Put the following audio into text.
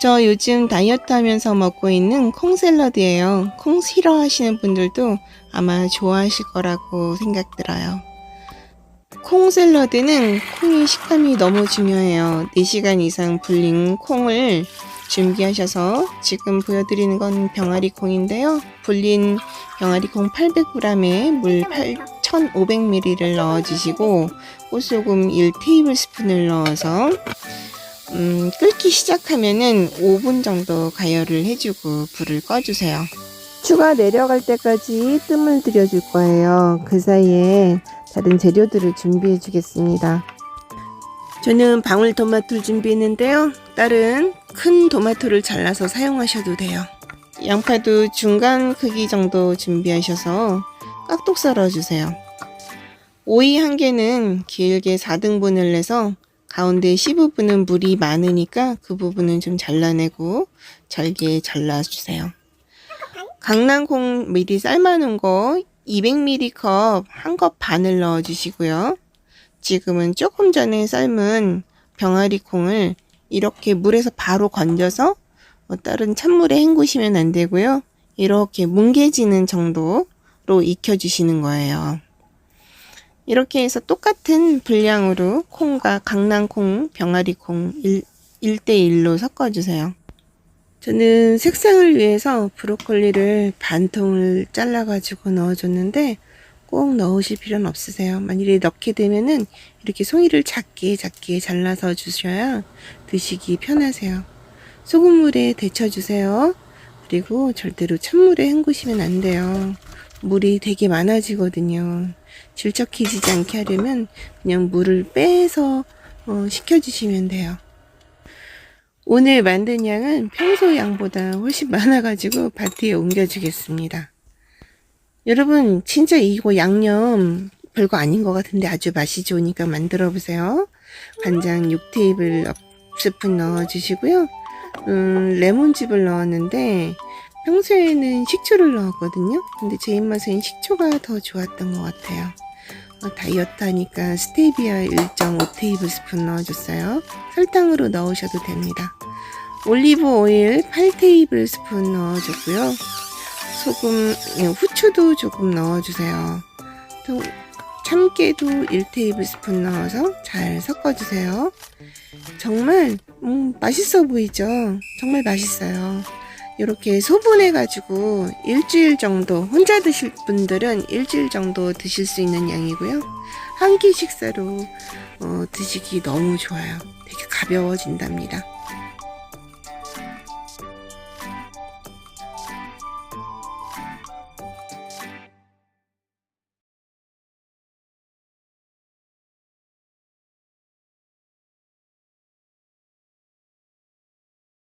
저 요즘 다이어트 하면서 먹고 있는 콩 샐러드예요. 콩 싫어하시는 분들도 아마 좋아하실 거라고 생각 들어요. 콩 샐러드는 콩의 식감이 너무 중요해요. 4시간 이상 불린 콩을 준비하셔서 지금 보여드리는 건 병아리 콩인데요. 불린 병아리 콩 800g에 물 8,500ml를 넣어주시고 꽃소금 1테이블스푼을 넣어서 음, 끓기 시작하면은 5분 정도 가열을 해주고 불을 꺼주세요. 추가 내려갈 때까지 뜸을 들여줄 거예요. 그 사이에 다른 재료들을 준비해 주겠습니다. 저는 방울토마토를 준비했는데요. 다른 큰 토마토를 잘라서 사용하셔도 돼요. 양파도 중간 크기 정도 준비하셔서 깍둑 썰어주세요. 오이 한 개는 길게 4등분을 내서 가운데 15분은 물이 많으니까 그 부분은 좀 잘라내고 잘게 잘라주세요. 강낭콩 미리 삶아놓은 거 200ml 컵 한 컵 반을 넣어주시고요. 지금은 조금 전에 삶은 병아리 콩을 이렇게 물에서 바로 건져서 뭐 다른 찬물에 헹구시면 안 되고요. 이렇게 뭉개지는 정도로 익혀주시는 거예요. 이렇게 해서 똑같은 분량으로 콩과 강낭콩, 병아리콩 1, 1대1로 섞어주세요. 저는 색상을 위해서 브로콜리를 반 통을 잘라가지고 넣어줬는데 꼭 넣으실 필요는 없으세요. 만일에 넣게 되면은 이렇게 송이를 작게 작게 잘라서 주셔야 드시기 편하세요. 소금물에 데쳐주세요. 그리고 절대로 찬물에 헹구시면 안 돼요. 물이 되게 많아지거든요. 질척해지지 않게 하려면 그냥 물을 빼서 어, 식혀주시면 돼요. 오늘 만든 양은 평소 양보다 훨씬 많아가지고 밭에 옮겨주겠습니다. 여러분 진짜 이거 양념 별거 아닌 것 같은데 아주 맛이 좋으니까 만들어 보세요. 간장 6테이블 스푼 넣어주시고요. 음, 레몬즙을 넣었는데 평소에는 식초를 넣었거든요. 근데 제 입맛엔 식초가 더 좋았던 것 같아요. 어, 다이어트 하니까 스테비아 1.5테이블 스푼 넣어줬어요. 설탕으로 넣으셔도 됩니다. 올리브 오일 8테이블 스푼 넣어줬고요. 소금, 예, 후추도 조금 넣어주세요. 또 참깨도 1테이블 스푼 넣어서 잘 섞어주세요. 정말 음, 맛있어 보이죠? 정말 맛있어요. 이렇게 소분해 가지고 일주일 정도 혼자 드실 분들은 일주일 정도 드실 수 있는 양이고요. 한 끼 식사로 어, 드시기 너무 좋아요. 되게 가벼워진답니다.